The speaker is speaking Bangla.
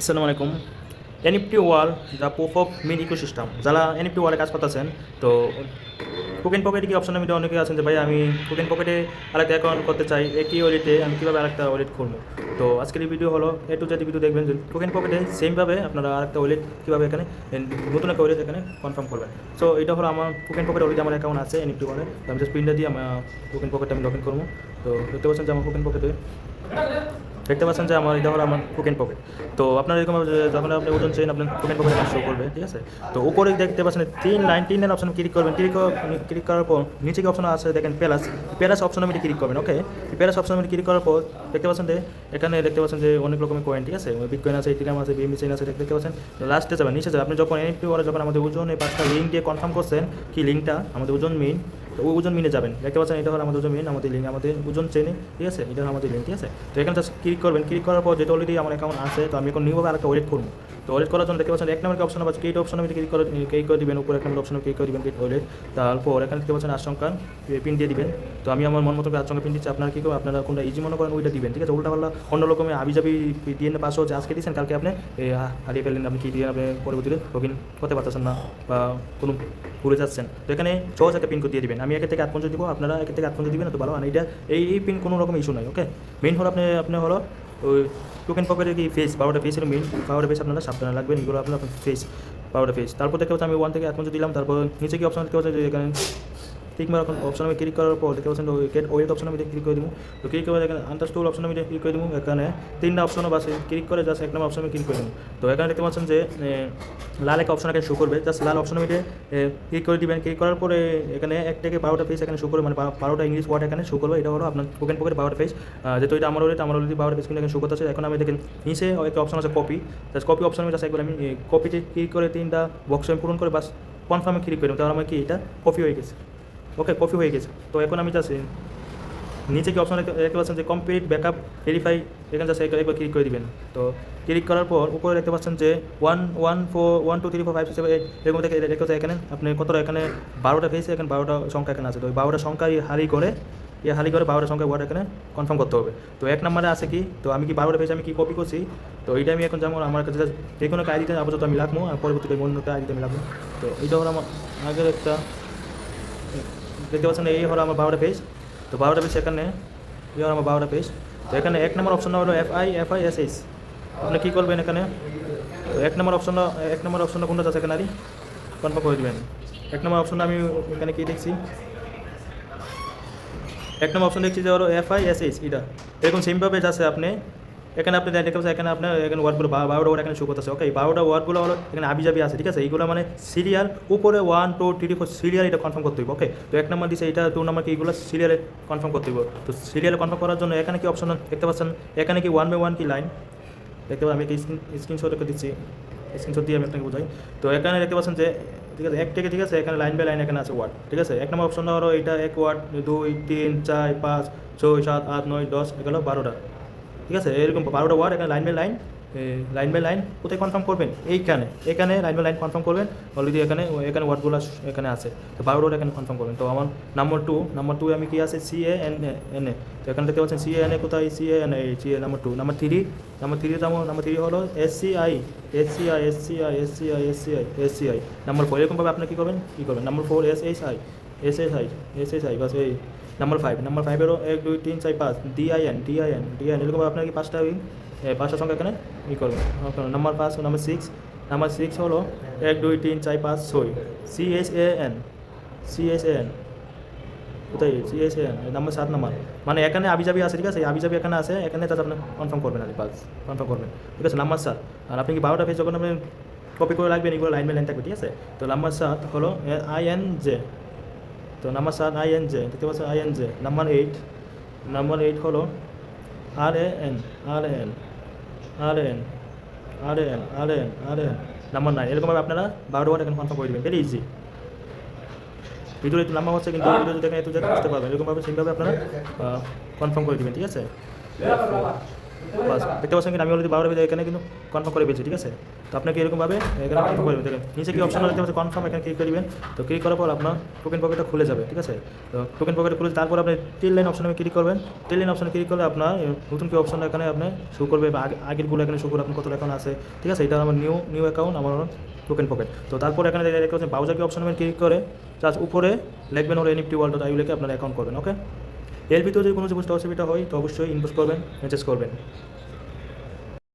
আসসালামু আলাইকুম। NFT wall the proof of mean ecosystem যারা এনএফটি ওয়ালে কাজ করতেছেন, তো কুকিং পকেটে কি অপশনের মধ্যে অনেকে আছেন যে, ভাই, আমি কুকিং পকেটে আরেকটা অ্যাকাউন্ট করতে চাই একই ওয়ালেটে আমি কীভাবে আরেকটা ওয়ালেট খুলবো তো আজকের এই ভিডিও হলো এ টু জেড ভিডিও দেখবেন যে কুকিং পকেটে সেমভাবে আপনারা আরেকটা ওয়ালেট কীভাবে এখানে নতুন একটা ওয়ালেট এখানে কনফার্ম করবেন। সো এটা হলো আমার কুকিং পকেটে অলরেডি আমার অ্যাকাউন্ট আছে এনএফটি ওয়ালে, তো আমি জাস্ট প্রিন্টটা দিয়ে আমার কুকিং পকেটে আমি লগ ইন করব। তো দেখতে পাচ্ছেন যে আমার কুকিং পকেটে দেখতে পাচ্ছেন যে আমার এটা হলো আমার কুকেন পকেট তো আপনার এরকম যখন আপনি ওজন চেন আপনার কুকেন পকেট শো করবে, ঠিক আছে? তো উপরে দেখতে পাচ্ছেন তিন লাইন তিন লাইন অপশন ক্লিক করবেন। ক্লিক ক্লিক করার পর নিচে কি অপশন আছে? দেখেন প্যালাস প্লাস অপশনের মধ্যে ক্লিক করবেন ওকে প্লাস অপশনের মধ্যে ক্লিক করার পর দেখতে পাচ্ছেন যে এখানে দেখতে পাচ্ছেন যে অনেক রকমের কয়েন ঠিক আছে? বিটকয়েন আছে ইথিরাম আছে বিএমবি চেন আছে দেখতে পাচ্ছেন? লাস্টে যাবেন, নিচে যাবেন। আপনি যখন এনএফটি ওয়ালে যখন আমাদের ওজন এই পাঁচটা লিঙ্ক দিয়ে কনফার্ম করছেন, কি লিঙ্কটা আমাদের ওজন মেইন ওজন মিনে যাবেন। দেখতে পাচ্ছেন, এটা হলো আমাদের ওজন মিন আমাদের লিঙ্ক আমাদের ওজন চেনে ঠিক আছে? এটা হলো আমাদের লিঙ্ক ঠিক আছে? তো এখানে জাস্ট ক্লিক করবেন। ক্লিক করার পর যেটা অলরেডি আমার অ্যাকাউন্ট আছে, তো আমি এখন নিউভাবে আরেকটা ওয়েট করব তো ওয়েট করার জন্য দেখতে পাচ্ছেন এক নম্বর অপশন আছে? কেট অপশন আমি ক্লিক করে ক্লিক করে দিবেন উপরে এক নম্বর অপশন ক্লিক করে দিবেন কেট ওয়েট তারপর এখানে দেখতে পাচ্ছেন আশঙ্কা পিন দিয়ে দিবেন। তো আমি আমার মন মতো আশঙ্কা পিন দিচ্ছি। আপনারা কী করবেন আপনারা কোনটা ইজি মনে করেন, ওইটা দিবেন, ঠিক আছে? উল্টা পাল্লা অন্য রকমের আবি যাবি দিয়ে পাসও যে আজকে দিয়েছেন, কালকে আপনি হারিয়ে ফেললেন, আপনি কী দিয়ে আপনি পরবর্তীতে লগ করতে পারতেছেন না বা কোনো ভুলে যাচ্ছেন। তো এখানে সহজ একটা পিন কোড দিয়ে দিবেন। আমি একে থেকে আট পর্যন্ত দিব, আপনারা একে থেকে আট পর্যন্ত দিবেন তো ভালো। আর এটা এই পিন কোনো রকম ইস্যু নয় ওকে মেইন হলো আপনি আপনি হলো ওই টোকেন পকেটে কি ফেস বারোটা ফেসের মেন বারোটা ফেস আপনারা সাবধানে লাগবেন এগুলো আপনার ফেস বারোটা ফেস তারপর দেখতে পাচ্ছি আমি ওয়ান থেকে এখন পর্যন্ত দিলাম, তারপর নিচে কি অপশন দেখতে পাচ্ছি এখানে ঠিক মার অপশন আমি ক্লিক করার পর দেখতে পাচ্ছেন ওই গেট ওয়েট অপশন আমি ক্লিক করে দিব তো ক্লিক করে এখানে আন্টার স্টোর অপশন আমি ক্লিক করে দিব এখানে তিনটা অপশনও বাসে ক্লিক করে জাস্ট এক নম্বর অপশন আমি ক্লিক করে দিব তো এখানে দেখতে পাচ্ছেন যে লাল একটা অপশন এখানে শো করবে। জাস্ট লাল অপশন আমি ক্লিক করে দিবেন। ক্লিক করার পরে এখানে এক থেকে বারোটা পেজ এখানে শো করবে। মানে বারোটা ইংলিশ ওয়ার্ড এখানে শো করবে। এটা হলো আপনার পোকেন পকেট বারোটা পেজ যেহেতু এটা আমার ওয়েট আমার অলরেডি বারোটা পেজ কিন্তু এখানে শো করতেছে। এখন আমি দেখেন, নিচে একটা অপশন আছে কপি জাস্ট কপি অপশন আমি জাস্ট একবার আমি কপিতে ক্লিক করে তিনটা বক্স আমি পূরণ করে বাস কনফার্মে ক্লিক করি তাহলে আমার কি এটা কপি হয়ে গেছে। ওকে কপি হয়ে গেছে। তো এখন আমি জাস্ট নিচে কি অপশন দেখতে পাচ্ছেন যে কমপ্লিট ব্যাকআপ ভেরিফাই এখানে জাস্ট একবার ক্লিক করে দিবেন। তো ক্লিক করার পর উপরে দেখতে পাচ্ছেন যে one one four one two three four five seven এরকম থেকে দেখতে এখানে আপনি কতটা এখানে বারোটা পেয়েছে এখানে বারোটা সংখ্যা এখানে আছে। তো ওই বারোটা সংখ্যা হারি করে এই হারি করে বারোটা সংখ্যা ওয়ার্ড এখানে কনফার্ম করতে হবে। তো এক নম্বরে আছে কি? তো আমি কি বারোটা পেয়েছি, আমি কি কপি করছি? তো এইটা আমি এখন যেমন আমার কাছে যে কোনো আইডিতে আপাতত আমি লাগবো আর পরবর্তীতে অন্য আইডিতে আমি লাগবো তো এইটা হলো আমার আগের একটা দেখতে পাচ্ছেন এই হলো আমার বারোটা পেজ তো বারোটা পেজ এখানে, এই হলো আমার বারোটা পেজ তো এখানে এক নম্বর অপশন হলো F I F I S S আপনি কী করবেন এখানে? তো এক নম্বর অপশন এক নম্বর অপশন কোনটা আছে এখানে, আরই? কনফার্ম করে দেবেন। এক নম্বর অপশন আমি এখানে কী দেখছি? এক নম্বর অপশন দেখছি যে হলো এফ আই এস এস এটা। এরকম সেমভাবে যাচ্ছে আপনি। এখানে আপনি দেখতে পাচ্ছেন, এখানে আপনার, এখানে ওয়ার্ডগুলো বারোটা ওয়ার্ড এখানে শো করতেছে। ওকে বারোটা ওয়ার্ডগুলো হলো এখানে আবি যাবি আছে, ঠিক আছে? এইগুলো মানে সিরিয়াল উপরে one two three four serial এটা কনফার্ম করতে হবে ওকে তো এক নম্বর দিছে এটা টু নম্বর কি এইগুলো সিরিয়ালে কনফার্ম করতে হবে তো সিরিয়ালে কনফার্ম করার জন্য এখানে কি অপশন দেখতে পাচ্ছেন? এখানে কি ওয়ান বাই ওয়ান কি লাইন দেখতে পাবেন আমি একটা স্ক্রিনশট রেখে দিচ্ছি। স্ক্রিনশট দিয়ে আমি আপনাকে বোঝাই। তো এখানে দেখতে পাচ্ছেন যে, ঠিক আছে, এক থেকে, ঠিক আছে, এখানে লাইন বাই লাইন এখানে আছে ওয়ার্ড ঠিক আছে? এক নম্বর অপশনটা হলো এটা এক ওয়ার্ড দুই, তিন, চার, পাঁচ, ছয়, সাত, আট, নয়, দশ, এগুলো বারোটা। ঠিক আছে? এরকম বারোটা ওয়ার্ড এখানে line by line line by line কোথায় কনফার্ম করবেন? এইখানে। এখানে লাইন বাই লাইন কনফার্ম করবেন। অলরেডি এখানে এখানে ওয়ার্ডগুলো এখানে আছে। তো বারোটা এখানে কনফার্ম করবেন। তো আমার নাম্বার টু নাম্বার টু আমি কি আছে? C A N N A তো এখানে দেখতে পাচ্ছেন সি এ এন এ কোথায়? C A N A C A number two number three number three number three হলো S C I S C I S C I S C I S C I S C I number four এরকমভাবে আপনি কী করবেন? কী করবেন? Number four S H I S S I S S I বাস এই। নাম্বার ফাইভ নাম্বার ফাইভেরও এক, দুই, তিন, চার, পাঁচ ডিআইএন ডিআইএন ডিআইএন এরকম আপনার কি পাঁচটা ওই পাঁচটা সংখ্যা এখানে ই করবেন। নাম্বার পাঁচ নাম্বার সিক্স নাম্বার সিক্স হলো এক, দুই, তিন, চার, পাঁচ, ছয় C S A N C S A N কোথায়? C S A N number সাত নাম্বার মানে এখানে আবিজাবি আছে, ঠিক আছে? আবিজাবি এখানে আছে, এখানে তাতে আপনি কনফার্ম করবেন আর বাস কনফার্ম করবেন। ঠিক আছে নাম্বার সাত। আর আপনি কি বারোটা পেজ যখন আপনি কপি করে রাখবেন, এগুলো লাইন বাই লাইন থাকবে, ঠিক আছে? তো নাম্বার সাত হলো আই এন জে তো নাম্বার সাত আই এন জে দেখতে পাচ্ছেন I N J number eight number eight হলো আর A N R N R N R N R N R N number nine এরকমভাবে আপনারা বারো বার এখানে কনফার্ম করে দেবেন। ভেরি ইজি ভিডিও একটু নাম্বার হচ্ছে কিন্তু ভিডিও দেখেন একটু জায়গায় বুঝতে পারবেন। এরকমভাবে সেইভাবে আপনারা কনফার্ম করে দেবেন, ঠিক আছে? বাস, দেখতে পাচ্ছেন কিন্তু আমি অলরেডি বারো ভেজে এখানে কিন্তু কনফার্ম করে পেয়েছি ঠিক আছে? তো আপনাকে এরকমভাবে এখানে কনফার্ম করে দেখেন, নিচে কি অপশন দেখতে কনফার্ম এখানে ক্লিক করবেন। তো ক্লিক করার পর আপনার টোকেন পকেটটা খুলে যাবে, ঠিক আছে? তো টোকেন পকেট খুলে, তারপর আপনি তিন লাইন অপশনে ক্লিক করবেন। তিন লাইন অপশনে ক্লিক করলে আপনার নতুন কি অপশন এখানে আপনি শো করবে বা আগে- আগেরগুলো এখানে শো করবে আপনার কত অ্যাকাউন্ট আছে, ঠিক আছে? এটা আমার নিউ নিউ অ্যাকাউন্ট আমার টোকেন পকেট তো তারপর এখানে দেখতে পাচ্ছেন বাউজার অপশন ক্লিক করে জাস্ট উপরে লিখবেন ওর এনএফটি ওয়ার্ল্ড আই লিখে আপনার অ্যাকাউন্ট করবেন ওকে এর ভিতরে যদি কোনো অসুবিধা হয় তো অবশ্যই ইনভেস্ট করবেন মেসেজ করবেন।